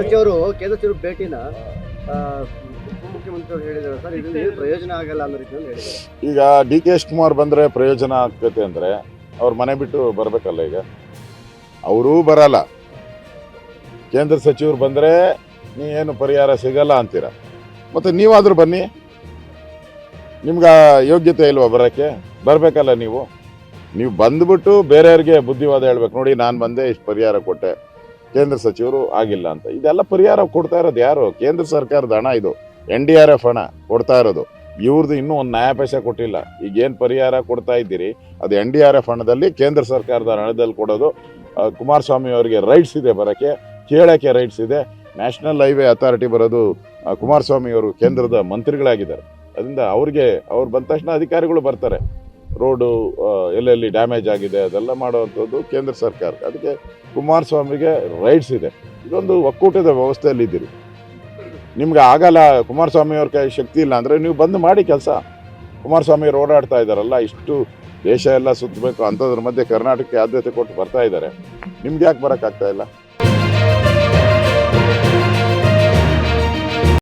ಸಚಿವರು ಕೇಂದ್ರ ಸಚಿವರು ಭೇಟಿನ ಉಪಮುಖ್ಯಮಂತ್ರಿಯವರು ಸರ್, ಇದರಿಂದ ಆಗಲ್ಲ ಅನ್ನೋ ರೀತಿಯಲ್ಲಿ ಈಗ ಡಿ ಕೆ ಕುಮಾರ್ ಬಂದರೆ ಪ್ರಯೋಜನ ಆಗ್ತೈತೆ ಅಂದರೆ ಅವ್ರ ಮನೆ ಬಿಟ್ಟು ಬರಬೇಕಲ್ಲ ಈಗ? ಅವರೂ ಬರಲ್ಲ. ಕೇಂದ್ರ ಸಚಿವರು ಬಂದರೆ ನೀ ಏನು ಪರಿಹಾರ ಸಿಗಲ್ಲ ಅಂತೀರ? ಮತ್ತು ನೀವಾದರೂ ಬನ್ನಿ. ನಿಮ್ಗೆ ಯೋಗ್ಯತೆ ಇಲ್ವಾ ಬರೋಕ್ಕೆ? ಬರಬೇಕಲ್ಲ ನೀವು. ನೀವು ಬಂದ್ಬಿಟ್ಟು ಬೇರೆಯವ್ರಿಗೆ ಬುದ್ಧಿವಾದ ಹೇಳ್ಬೇಕು. ನೋಡಿ, ನಾನು ಬಂದೆ ಇಷ್ಟು ಪರಿಹಾರ ಕೊಟ್ಟೆ. ಕೇಂದ್ರ ಸಚಿವರು ಆಗಿಲ್ಲ ಅಂತ. ಇದೆಲ್ಲ ಪರಿಹಾರ ಕೊಡ್ತಾ ಇರೋದು ಯಾರು? ಕೇಂದ್ರ ಸರ್ಕಾರದ ಹಣ ಇದು. ಎನ್ ಡಿ ಆರ್ ಎಫ್ ಹಣ ಕೊಡ್ತಾ ಇರೋದು. ಇವ್ರದ್ದು ಇನ್ನೂ ಒಂದು ನ್ಯಾಯ ಕೊಟ್ಟಿಲ್ಲ. ಈಗ ಏನು ಪರಿಹಾರ ಕೊಡ್ತಾ ಇದ್ದೀರಿ? ಅದು ಎನ್ ಡಿ ಆರ್ ಎಫ್ ಹಣದಲ್ಲಿ ಕೇಂದ್ರ ಸರ್ಕಾರದ ಹಣದಲ್ಲಿ ಕೊಡೋದು. ಕುಮಾರಸ್ವಾಮಿ ಅವರಿಗೆ ರೈಟ್ಸ್ ಇದೆ ಬರೋಕ್ಕೆ, ಕೇಳೋಕ್ಕೆ ರೈಟ್ಸ್ ಇದೆ. ನ್ಯಾಷನಲ್ ಹೈವೇ ಅಥಾರಿಟಿ ಬರೋದು ಕುಮಾರಸ್ವಾಮಿ ಅವರು ಕೇಂದ್ರದ ಮಂತ್ರಿಗಳಾಗಿದ್ದಾರೆ. ಅದರಿಂದ ಅವ್ರಿಗೆ, ಅವ್ರು ಬಂದ ತಕ್ಷಣ ಅಧಿಕಾರಿಗಳು ಬರ್ತಾರೆ. ರೋಡು ಎಲ್ಲೆಲ್ಲಿ ಡ್ಯಾಮೇಜ್ ಆಗಿದೆ ಅದೆಲ್ಲ ಮಾಡುವಂಥದ್ದು ಕೇಂದ್ರ ಸರ್ಕಾರ. ಅದಕ್ಕೆ ಕುಮಾರಸ್ವಾಮಿಗೆ ರೈಟ್ಸ್ ಇದೆ. ಇದೊಂದು ಒಕ್ಕೂಟದ ವ್ಯವಸ್ಥೆಯಲ್ಲಿ ಇದ್ದೀರಿ ನಿಮ್ಗೆ ಆಗಲ್ಲ, ಕುಮಾರಸ್ವಾಮಿ ಅವ್ರ ಕೈ ಶಕ್ತಿ ಇಲ್ಲ ಅಂದರೆ ನೀವು ಬಂದು ಮಾಡಿ ಕೆಲಸ. ಕುಮಾರಸ್ವಾಮಿ ಓಡಾಡ್ತಾ ಇದ್ದಾರಲ್ಲ, ಇಷ್ಟು ದೇಶ ಎಲ್ಲ ಸುತ್ತಬೇಕು, ಅಂಥದ್ರ ಮಧ್ಯೆ ಕರ್ನಾಟಕಕ್ಕೆ ಆದ್ಯತೆ ಕೊಟ್ಟು ಬರ್ತಾ ಇದ್ದಾರೆ. ನಿಮ್ಗೆ ಯಾಕೆ ಬರೋಕ್ಕಾಗ್ತಾ ಇಲ್ಲ?